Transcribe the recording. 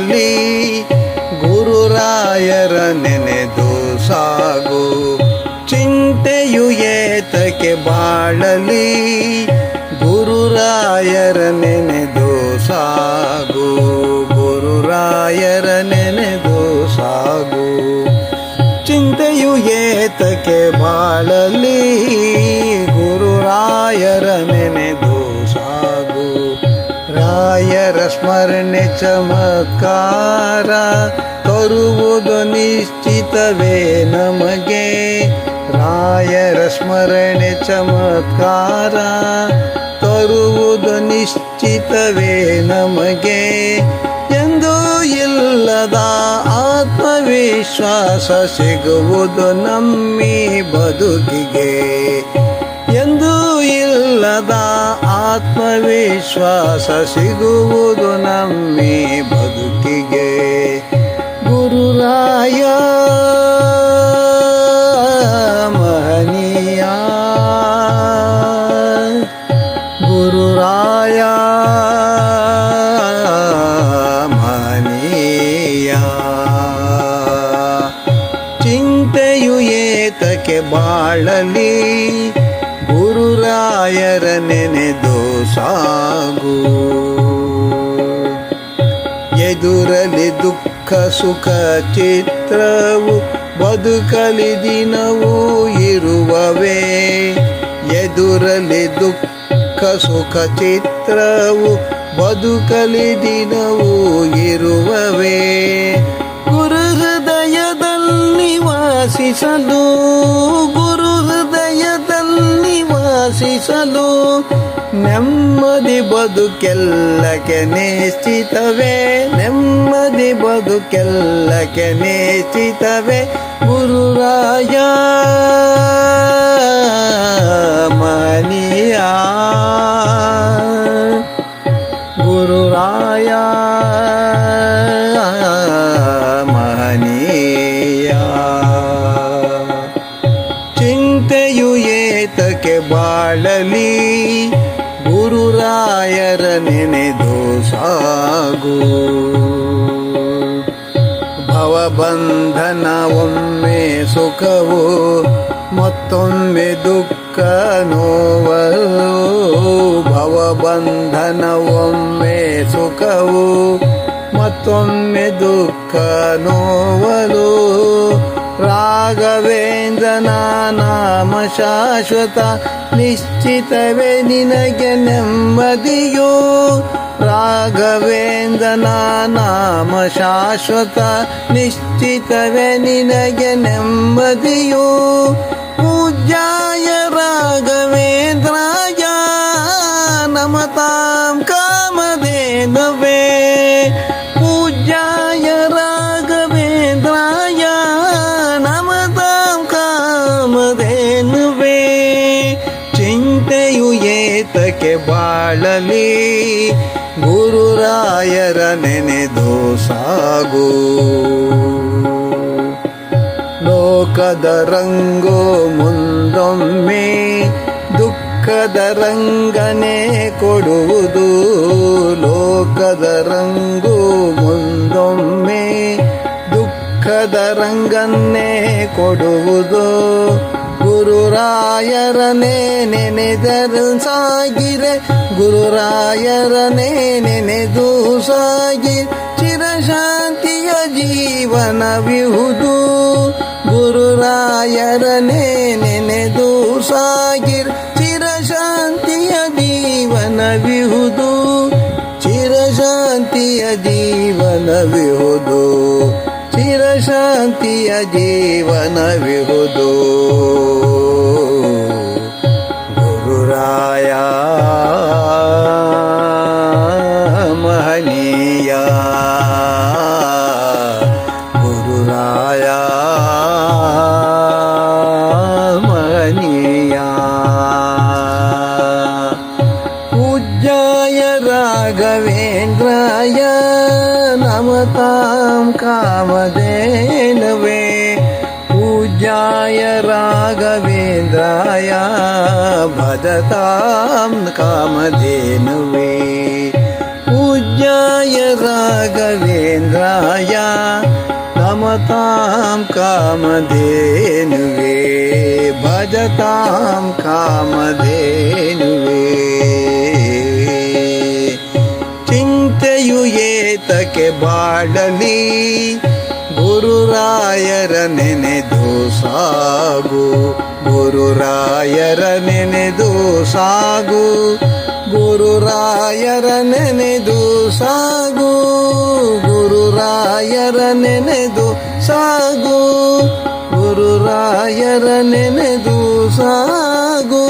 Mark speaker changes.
Speaker 1: ಬಾಳಲಿ ಗುರುರಾಯರ ನೆನೆದು ಸಾಗು. ಚಿಂತೆಯು ಏತಕ್ಕೆ ಬಾಳಲಿ, ಗುರುರಾಯರ ನೆನೆದು ಸಾಗು. ಗುರುರಾಯರ ನೆನೆದು ಸಾಗು. ಚಿಂತೆಯು ಏತಕ್ಕೆ ಬಾಳಲಿ ಸ್ಮರಣೆ ಚಮಕಾರ ತರುವುದು ನಿಶ್ಚಿತವೇ ನಮಗೆ. ರಾಯರ ಸ್ಮರಣೆ ಚಮತ್ಕಾರ ತರುವುದು ನಿಶ್ಚಿತವೇ ನಮಗೆ. ಎಂದು ಇಲ್ಲದ ಆತ್ಮವಿಶ್ವಾಸ ಸಿಗುವುದು ನಮ್ಮಿ ಬದುಕಿಗೆ. ಎಂದು ಇಲ್ಲದ ಆತ್ಮವಿಶ್ವಾಸ ಸಿಗುವುದು ನಮ್ಮಿ ಬದುಕಿಗೆ. ಗುರುರಾಯ ಮಹನೀಯ. ಗುರುರಾಯ ಮಹನೀಯ. ಚಿಂತೆಯು ಏತಕ್ಕೆ ಬಾಳಲಿ ಗುರುರಾಯರ ನೆನೆದು ಸಾಗು. ಎದುರಲಿ ದುಃಖ ಸುಖ ಚಿತ್ರವು, ಬದುಕಲಿ ದಿನವೂ ಇರುವವೇ. ಎದುರಲಿ ದುಃಖ ಸುಖ ಚಿತ್ರವು, ಬದುಕಲಿ ದಿನವೂ ಇರುವವೇ. ಗುರು ಹೃದಯದಲ್ಲಿ ವಾಸಿಸಲು ವಾಸಿಸಲು ನೆಮ್ಮದಿ ಬದುಕೆಲ್ಲಕ್ಕೆ ನಿಶ್ಚಿತವೇ ನೆಮ್ಮದಿ ಬದುಕೆಲ್ಲಕ್ಕೆ ನಿಶ್ಚಿತವೇ ಗುರುರಾಯ. ಗುರುರಾಯರ ನೆನೆದು ಸಾಗು ಭವಬಂಧನ ಒಮ್ಮೆ ಸುಖವು ಮತ್ತೊಮ್ಮೆ ದುಃಖ ನೋವಲು ಭವಬಂಧನ ಒಮ್ಮೆ ಸುಖವು ಮತ್ತೊಮ್ಮೆ ದುಃಖ ನೋವಲು ರಾಘವೇಂದ್ರನ ನಾಮ ಶಾಶ್ವತ ನಿಶ್ಚಿತವೇ ನಿನಗೆ ನೆಮ್ಮದಿಯು ರಾಘವೇಂದ್ರನ ನಾಮ ಶಾಶ್ವತ ನಿಶ್ಚಿತವೇ ನಿನಗೆ ನೆಮ್ಮದಿಯು ಪೂಜ್ಯಾಯ ರಾಘವೇಂದ್ರಾಯ ಏತಕ್ಕೆ ಬಾಳಲಿ. ಗುರುರಾಯರ ನೆನೆದು ಸಾಗು. ಲೋಕದ ರಂಗೋ ಮುಂದೊಮ್ಮೆ ದುಃಖದ ರಂಗನೆ ಕೊಡುವುದು. ಲೋಕದ ರಂಗೋ ಮುಂದೊಮ್ಮೆ ದುಃಖದ ರಂಗನ್ನೇ ಕೊಡುವುದು. ಗುರುರಾಯರನೇ ನೆನೆದರು ಸಾಗಿರೆ. ಗುರುರಾಯರನೇ ನೆನೆದು ಸಾಗಿ. ಚಿರಶಾಂತಿಯ ಜೀವನವಿಹುದು ಗುರುರಾಯರನೇ ನೆನೆದು ಸಾಗಿರ್ ಚಿರಶಾಂತಿಯ ಜೀವನವಿಹುದು ಚಿರಶಾಂತಿಯ ಜೀವನವಿಹುದು ಚಿರಶಾಂತಿಯ ಜೀವನವಿಹುದು శ్రీవేంద్రాయ నమతాం కామధేనవే. పూజ్యాయ రాఘవేంద్రాయ భజతాం కామధేనవే. పూజ్యాయ రాఘవేంద్రాయ నమతాం కామధేనువే. భజతాం కామధేనువే. ಏತಕ್ಕೆ ಬಾಡಲಿ ಗುರುರಾಯರ ನೆನೆದು ಸಾಗು, ಗುರುರಾಯರ ನೆನೆದು ಸಾಗು, ಗುರುರಾಯರ ನೆನೆದು ಸಾಗು, ಗುರುರಾಯರ ನೆನೆದು ಸಾಗು, ಗುರುರಾಯರ ನೆನೆದು ಸಾಗು.